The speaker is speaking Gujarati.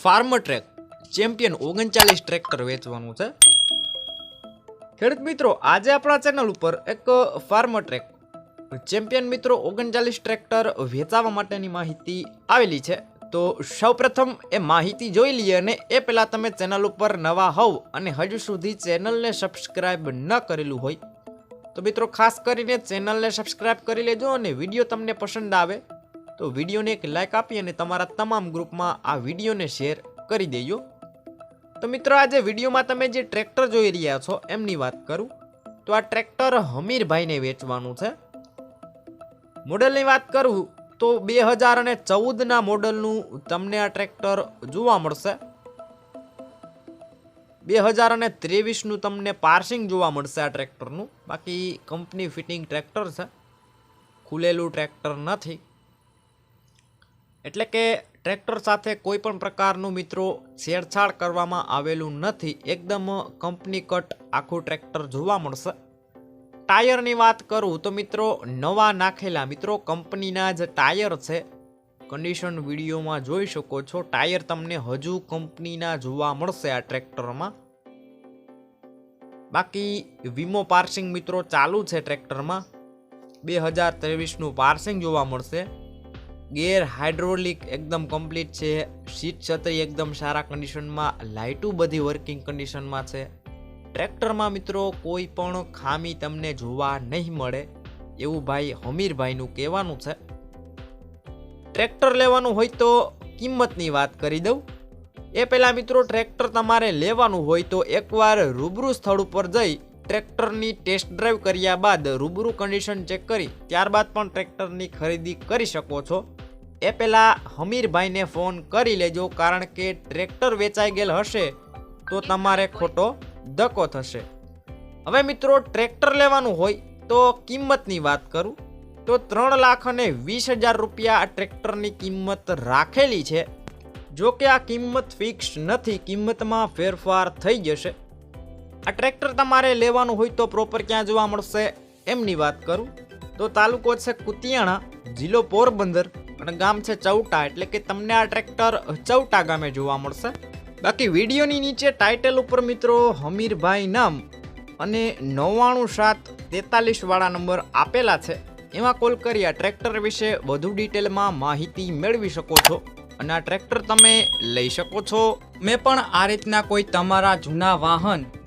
ફાર્મર ટ્રેક, ચેમ્પિયન ઓગણચાલીસ ટ્રેક્ટર વેચવાનું છે. ખેડૂત મિત્રો, આજે આપણા ચેનલ ઉપર એક ફાર્મર ટ્રેક, ચેમ્પિયન મિત્રો ઓગણચાલીસ ટ્રેક્ટર વેચાવા માટેની માહિતી આવેલી છે. તો સૌપ્રથમ એ માહિતી જોઈ લઈએ અને એ પહેલાં તમે ચેનલ ઉપર નવા હોવ અને હજુ સુધી ચેનલને સબસ્ક્રાઇબ ન કરેલું હોય, તો મિત્રો ખાસ કરીને ચેનલને સબસ્ક્રાઇબ કરી લેજો અને વીડિયો તમને પસંદ આવે. તો વિડીયોને એક લાઇક આપી અને તમારા તમામ ગ્રુપમાં આ વિડીયોને શેર કરી દેજો. તો મિત્રો, આજે વિડીયોમાં તમે જે ટ્રેક્ટર જોઈ રહ્યા છો, એમની વાત કરું. તો આ ટ્રેક્ટર હમીરભાઈને વેચવાનું છે. મોડલની વાત કરું, તો બે હજાર અને ચૌદના મોડલનું તમને આ ટ્રેક્ટર જોવા મળશે. બે હજાર અને ત્રેવીસનું તમને પાર્સિંગ જોવા મળશે આ ટ્રેક્ટરનું બાકી કંપની ફિટિંગ ટ્રેક્ટર છે. ખુલેલું ટ્રેક્ટર નથી. એટલે કે ટ્રેક્ટર સાથે કોઈ પણ પ્રકારનું મિત્રો છેડછાડ કરવામાં આવેલું નથી. એકદમ કંપની કટ આખું ટ્રેક્ટર જોવા મળશે. ટાયરની વાત કરું તો મિત્રો નવા નાખેલા મિત્રો કંપનીના જે ટાયર છે. કન્ડિશન વિડીયોમાં જોઈ શકો છો. ટાયર તમને હજુ કંપનીના જોવા મળશે આ ટ્રેક્ટરમાં. બાકી વીમો પાર્સિંગ મિત્રો ચાલુ છે ટ્રેક્ટરમાં. બે હજાર ત્રેવીસનું પાર્સિંગ જોવા મળશે. ગેર હાઇડ્રોલિક એકદમ કમ્પ્લીટ છે. સીટ છત્રી એકદમ સારા કન્ડિશનમાં લાઇટું બધી વર્કિંગ કન્ડિશનમાં છે. ટ્રેક્ટરમાં મિત્રો કોઈ પણ ખામી તમને જોવા નહીં મળે, એવું ભાઈ હમીરભાઈનું કહેવાનું છે. ટ્રેક્ટર લેવાનું હોય તો કિંમતની વાત કરી દઉં. એ પહેલાં મિત્રો ટ્રેક્ટર તમારે લેવાનું હોય તો એકવાર રૂબરૂ સ્થળ ઉપર જઈ ટ્રેક્ટરની ટેસ્ટ ડ્રાઈવ કર્યા બાદ રૂબરૂ કન્ડિશન ચેક કરી ત્યારબાદ પણ ટ્રેક્ટરની ખરીદી કરી શકો છો. એ પહેલાં હમીરભાઈને ફોન કરી લેજો કારણ કે ટ્રેક્ટર વેચાઈ ગયેલ હશે તો તમારે ખોટો ધક્કો થશે. હવે મિત્રો ટ્રેક્ટર લેવાનું હોય તો કિંમતની વાત કરું. તો ત્રણ લાખ અને વીસ હજાર રૂપિયા આ ટ્રેક્ટરની કિંમત રાખેલી છે. જો કે આ કિંમત ફિક્સ નથી, કિંમતમાં ફેરફાર થઈ જશે. આ ટ્રેક્ટર તમારે લેવાનું હોય તો પ્રોપર ક્યાં જોવા મળશે એમની વાત કરું. તો તાલુકો છે કુતિયાણા, જિલ્લો પોરબંદર અને ગામ છે ચૌટા, એટલે કે તમને આ ટ્રેક્ટર ચૌટા ગામે જોવા મળશે. બાકી વિડીયોની નીચે ટાઇટલ ઉપર મિત્રો હમીરભાઈ નામ અને નવ્વાણું સાત તેતાલીસવાળા નંબર આપેલા છે. એમાં કોલ કરી આ ટ્રેક્ટર વિશે વધુ ડિટેલમાં માહિતી મેળવી શકો છો અને આ ટ્રેક્ટર તમે લઈ શકો છો. મેં પણ આ રીતના કોઈ તમારા જૂના વાહન